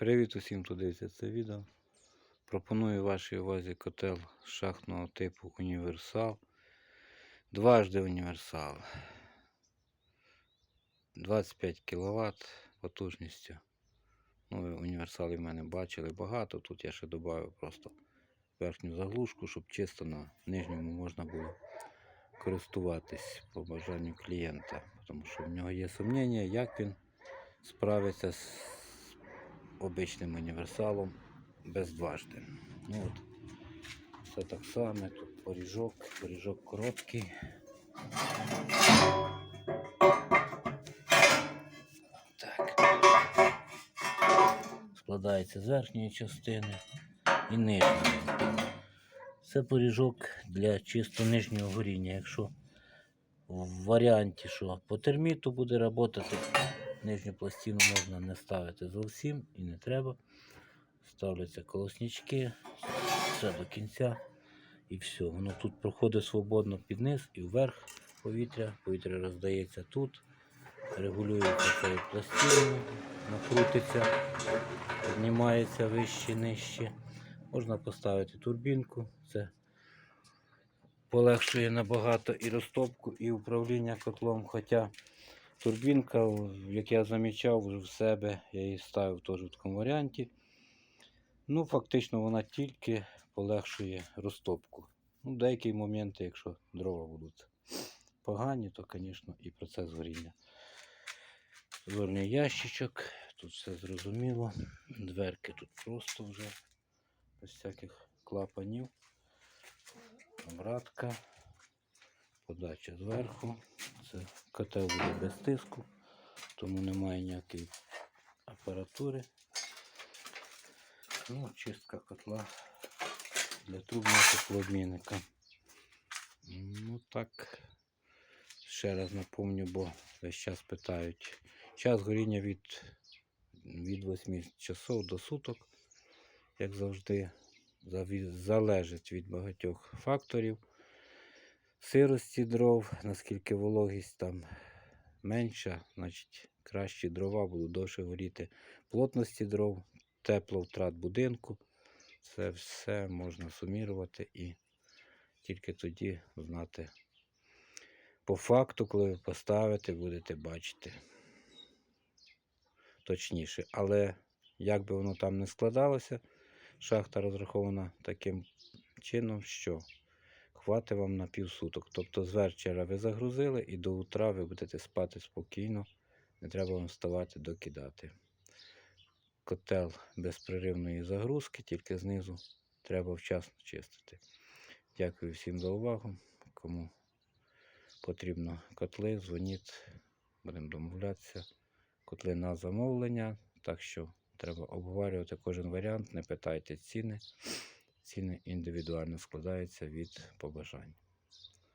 Привіт усім, хто дивиться це відео. Пропоную вашій увазі котел шахтного типу універсал. Дважди універсал. 25 кВт потужністю. Ну, універсали в мене бачили багато. Тут я ще додав просто верхню заглушку, щоб чисто на нижньому можна було користуватись по бажанню клієнта. Тому що в нього є сумніння, як він справиться з обичним універсалом без дважди. Ну от, все так само, тут поріжок, поріжок короткий. Так. Складається з верхньої частини і нижньої. Це поріжок для чисто нижнього горіння. Якщо в варіанті, що по терміту буде працювати, нижню пластину можна не ставити зовсім і не треба. Ставляться колоснички, все до кінця і все. Воно тут проходить свободно під низ і вверх повітря. Повітря роздається тут, регулюється цією пластиною, накрутиться, піднімається вище, нижче. Можна поставити турбінку. Це полегшує набагато і розтопку, і управління котлом. Хоча турбінка, як я замічав в себе, я її ставив теж в такому варіанті. Ну, фактично, вона тільки полегшує розтопку. Ну, деякі моменти, якщо дрова будуть погані, то, звісно, і процес горіння. Зольний ящичок, тут все зрозуміло. Дверки тут просто вже без всяких клапанів. Обратка, подача зверху. Це котел буде без тиску, тому немає ніякої апаратури. Ну, чистка котла для трубного теплообмінника. Ну так, ще раз напомню, бо весь час питають. Час горіння від, від 8 часов до суток, як завжди, залежить від багатьох факторів. Сирості дров, наскільки вологість там менша, значить кращі дрова будуть довше горіти. Плотності дров, тепловтрат будинку. Це все можна сумірувати і тільки тоді знати. По факту, коли ви поставите, будете бачити точніше. Але як би воно там не складалося, шахта розрахована таким чином, що хватить вам на півсуток. Тобто з вечора ви загрузили і до утра ви будете спати спокійно, не треба вам вставати докидати. Котел безпреривної загрузки, тільки знизу треба вчасно чистити. Дякую всім за увагу. Кому потрібно котли, дзвоніть, будемо домовлятися. Котли на замовлення, так що треба обговорювати кожен варіант, не питайте ціни. Ціни індивідуально складаються від побажань.